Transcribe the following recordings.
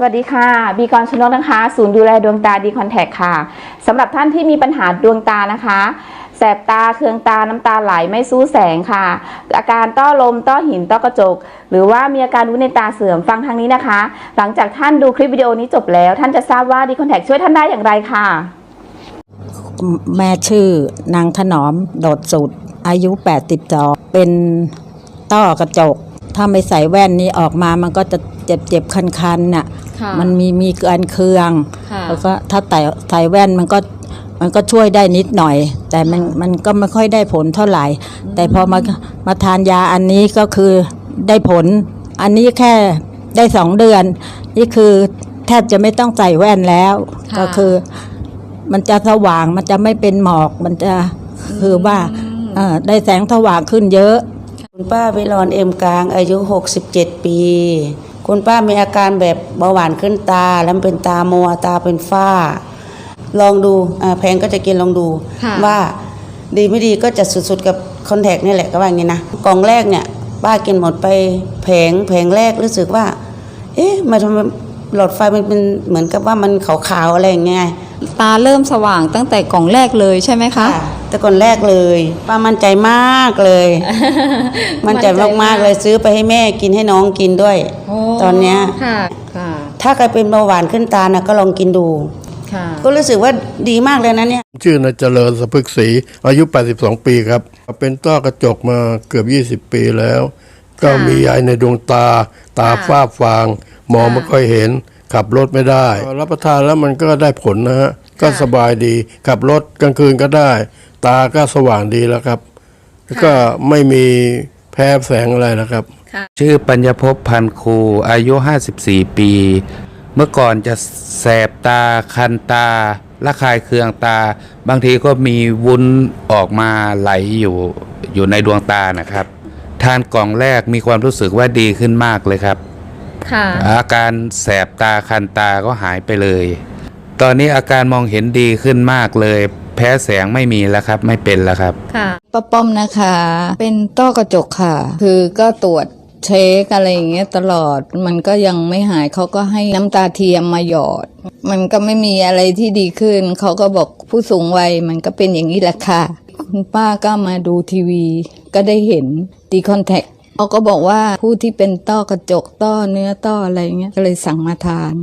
สวัสดีค่ะ บีกรชนกนะคะ ศูนย์ดูแลดวงตาดีคอนแทคค่ะสำหรับท่านที่มีปัญหาดวงตานะคะ แสบตาเคืองตาน้ำตาไหลไม่สู้แสงค่ะ อาการต้อลม ต้อหิน ต้อกระจก หรือว่ามีอาการวุ้นในตาเสื่อมฟังทางนี้นะคะ หลังจากท่านดูคลิปวิดีโอนี้จบแล้ว ท่านจะทราบว่าดีคอนแทคช่วยท่านได้อย่างไรค่ะ แม่ชื่อนางถนอมโดดสุด อายุ82เป็นต้อกระจก ถ้าไม่ใส่แว่นนี้ออกมามันก็จะเจ็บเจ็บคันๆน่ะ ค่ะมันมีมีเกินเคืองค่ะแล้วก็ถ้าใส่ใส่แว่นมันก็มันก็ช่วยได้นิดหน่อย แต่มันมันก็ไม่ค่อยได้ผลเท่าไหร่ แต่พอมามาทานยาอันนี้ก็คือได้ผล อันนี้แค่ได้สองเดือน นี่คือแทบจะไม่ต้องใส่แว่นแล้ว ค่ะ ก็คือ มันจะสว่างมันจะไม่เป็นหมอกมันจะคือว่าเอ่อได้แสงสว่างขึ้นเยอะ คุณป้าวิรอนเอ็มกลางอายุ 67 ปี คุณป้ามีอาการแบบเบาหวานขึ้นตา แล้วเป็นตามัวตาเป็นฝ้า ลองดูอ่าแพงก็จะกินลองดูค่ะว่าดีไม่ดีก็จะสุดๆกับคอนแทคนี่แหละก็ว่าอย่างนี้นะกล่องแรกเนี่ย ป้ากินหมดไปแผงแผงแรกรู้สึกว่า เอ๊ะมาทำไมหลอดไฟมันเป็นเหมือนกับว่ามันขาวๆอะไรอย่างเงี้ย ตาเริ่มสว่างตั้งแต่กล่องแรกเลยใช่ไหมคะค่ะแต่ก่อนแรกเลยป้ามั่นใจมากเลย มั่นใจมากๆเลยซื้อไปให้แม่กินให้น้องกินด้วย ตอนเนี้ยค่ะค่ะถ้าใครเป็นเบาหวานขึ้นตานะก็ลองกินดูค่ะก็รู้สึกว่าดีมากเลยนะเนี่ย ชื่อนายเจริญสะพึกศรีอายุ 82 ปีครับ เป็นต้อกระจกมาเกือบ 20 ปีแล้ว ก็มียายในดวงตา ตาค่ะฝ้าฟาง มองค่ะไม่ค่อยเห็น ขับรถไม่ได้ รับประทานแล้วมันก็ได้ผลนะฮะก็สบายดี ขับรถกลางคืนก็ได้ ตาก็สว่างดีแล้วครับแล้วก็ไม่มีแพ้แสงอะไรนะครับ ชื่อปัญญภพพันธ์ครูอายุ 54 ปี เมื่อก่อนจะแสบตาคันตาระคายเคืองตา บางทีก็มีวุ้นออกมาไหลอยู่อยู่ในดวงตานะครับ ทานกล่องแรกมีความรู้สึกว่าดีขึ้นมากเลยครับ ค่ะ อาการแสบตาคันตาก็หายไปเลย ตอนนี้อาการมองเห็นดีขึ้นมากเลย แพ้แสงไม่มีแล้วครับ ไม่เป็นแล้วครับ ค่ะป้าป้อมนะคะ เป็นต้อกระจกค่ะ คือก็ตรวจเช็คอะไรอย่างเงี้ยตลอดมันก็ยังไม่หายเขาก็ให้น้ำตาเทียมมาหยอด มันก็ไม่มีอะไรที่ดีขึ้น เขาก็บอกผู้สูงวัยมันก็เป็นอย่างนี้แหละค่ะ คุณป้าก็มาดูทีวี ก็ได้เห็นดีคอนแทค เขาก็บอกว่าผู้ที่เป็นต้อกระจกต้อเนื้อต้ออะไรเงี้ยก็เลยสั่งมาทาน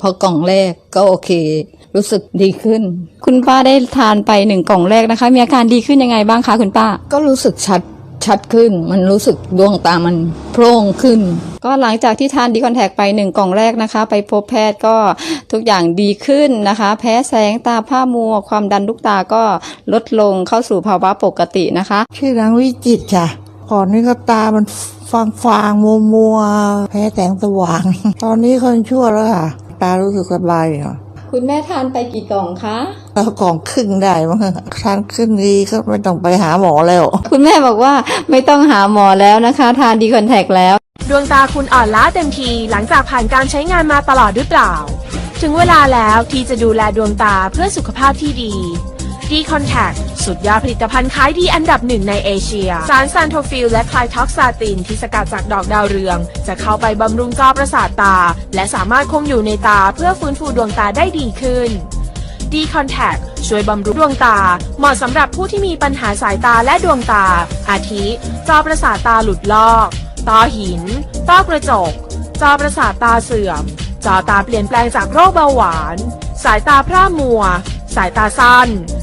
พอกล่องแรกก็โอเค รู้สึกดีขึ้น คุณป้าได้ทานไปหนึ่งกล่องแรกนะคะ มีอาการดีขึ้นยังไงบ้างคะคุณป้า ก็รู้สึกชัดชัดขึ้น มันรู้สึกดวงตามันโพร่งขึ้น ก็หลังจากที่ทานดีคอนแทคไปหนึ่งกล่องแรกนะคะ ไปพบแพทย์ก็ทุกอย่างดีขึ้นนะคะ แพ้แสงตาผ้ามัว ความดันลูกตาก็ลดลงเข้าสู่ภาวะปกตินะคะ ชื่อนางวิจิตรค่ะ ก่อนนี้ก็ตามันฟางฟางมัวมัวๆแพ้แสงสว่าง ตอนนี้คนชั่วแล้วค่ะ ตารู้สึกสบายค่ะคุณแม่ทานไปกี่กล่องคะแล้วกล่องครึ่งได้มั้งทานครึ่งดีก็ไม่ต้องไปหาหมอแล้ว คุณแม่บอกว่าไม่ต้องหาหมอแล้วนะคะ ทานดีคอนแทคแล้ว ดวงตาคุณอ่อนล้าเต็มทีหลังจากผ่านการใช้งานมาตลอดหรือเปล่า ถึงเวลาแล้วที่จะดูแลดวงตาเพื่อสุขภาพที่ดี d c o n t a c t สุดยอดผลิตภัณฑ์ขายดีอันดับหนึ่งในเอเชีย สารซันโทฟิลและคลายท็อกซาตินที่สกัดจากดอกดาวเรือง จะเข้าไปบำรุงจอประสาทตา และสามารถคงอยู่ในตาเพื่อฟื้นฟูดวงตาได้ดีขึ้น d c o n t a c t ช่วยบำรุงดวงตา เหมาะสำหรับผู้ที่มีปัญหาสายตาและดวงตา อาทิ จอประสาทตาหลุดลอกต้อหิน ต้อกระจก จอประสาทตาเสื่อม จอตาเปลี่ยนแปลงจากโรคเบาหวาน สายตาพร่ามัว สายตาสั้น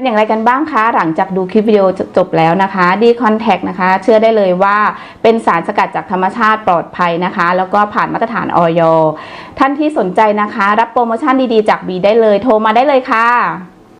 เป็นอย่างไรกันบ้างคะ หลังจากดูคลิปวิดีโอจบแล้วนะคะดีคอนแทคนะคะ เชื่อได้เลยว่าเป็นสารสกัดจากธรรมชาติปลอดภัยนะคะ แล้วก็ผ่านมาตรฐานออยท่านที่สนใจนะคะ รับโปรโมชั่นดีๆ จากบีได้เลยโทรมาได้เลยค่ะ